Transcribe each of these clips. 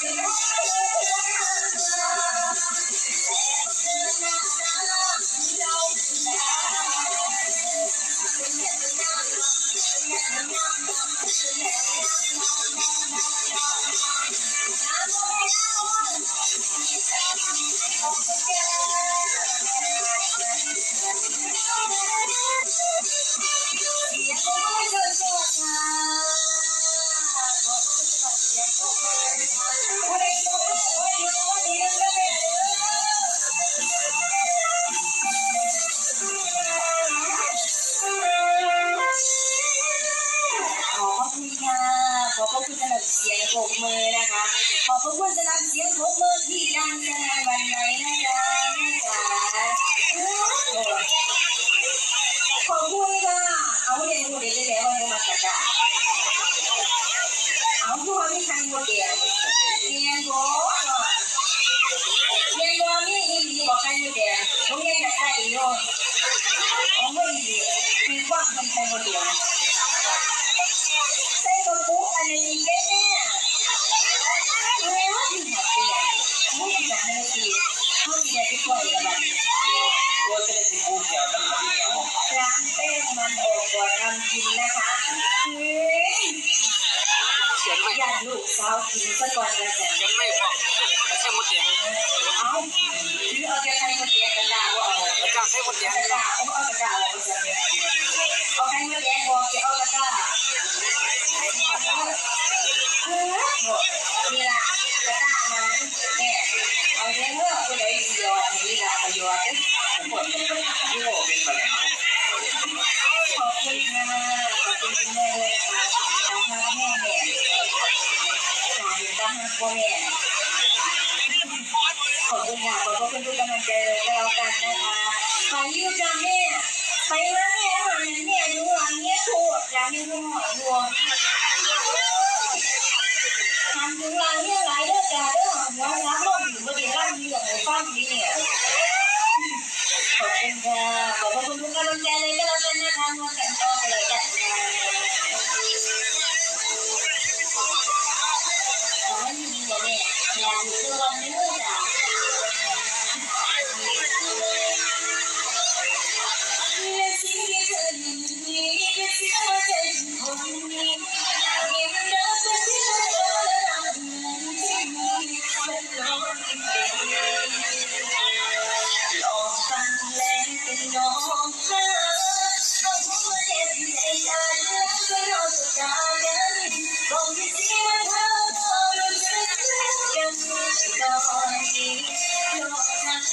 Bye. ขอบพระคุณค่ะ ขอบพระคุณสำหรับเสียงปรบมือนะคะ ขอบคุณสำหรับเสียงปรบมือที่ดังในวันนี้นะจ๊ะจ๋าขอบคุณค่ะ เอาเรียนรู้เรียนแล้ววันนี้มาจ้ะเอาทุก คนที่ทำโมเดลเรียนรู้เรียนรู้นี่นี่ดีบอกใครโมเดลโรงเรียนจะได้อีโน่นโอ้ไม่ดีมีว่ามันเป็นโมเดลใส่กระปุกอันนี้ได้แน่แล้วที่หัดเตียนมุกจากนาทีเขาที่ได้ไปปล่อยละบัดตัวจะได้สิปูเขียวตั้งแต่เหนียวล้างแป้งมันออกก่อนนำกินนะคะเฮ้ยเขียนไม่ย่าลูกสาวกินซะก่อนละกันเขียนไม่พอใช่หมดแดงเอาหรือเอาจะใครมาเสียงกระดาษว่าเอาแล้วก็ใช้หมดแดงกระดาษเอาเอากระดาษเอาจะเอาใครมาแดงบอกจะเอากระดาษนี่ล่ะกระดาษนั้นเนี่ยเอาเรื่องเมื่อผู้ใดเดียวนี่ล่ะประโยชน์หมดที่โหเป็นมาแล้วขอบคุณค่ะขอบคุณคุณแม่ด้วยนะคะทางพ่อแม่เนี่ย สายตาพ่อแม่ขอบคุณค่ะขอบคุณทุกกำลังใจเลยก็แล้วกันนะคะขอยืมจ้าแม่ไปแล้วแม่หาแม่ดูหลังเนี้ยถูกอยากมีคุณห Long as you.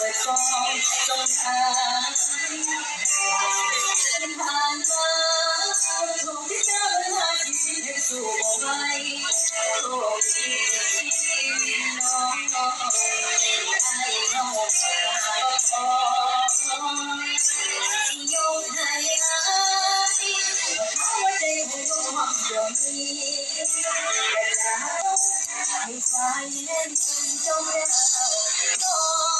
在风中叹息冷冷冰雪不能阻挡我爱你的心每分每刻每分每刻你是我生命中最珍贵的宝藏心中的在未来的美好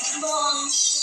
Bongsi.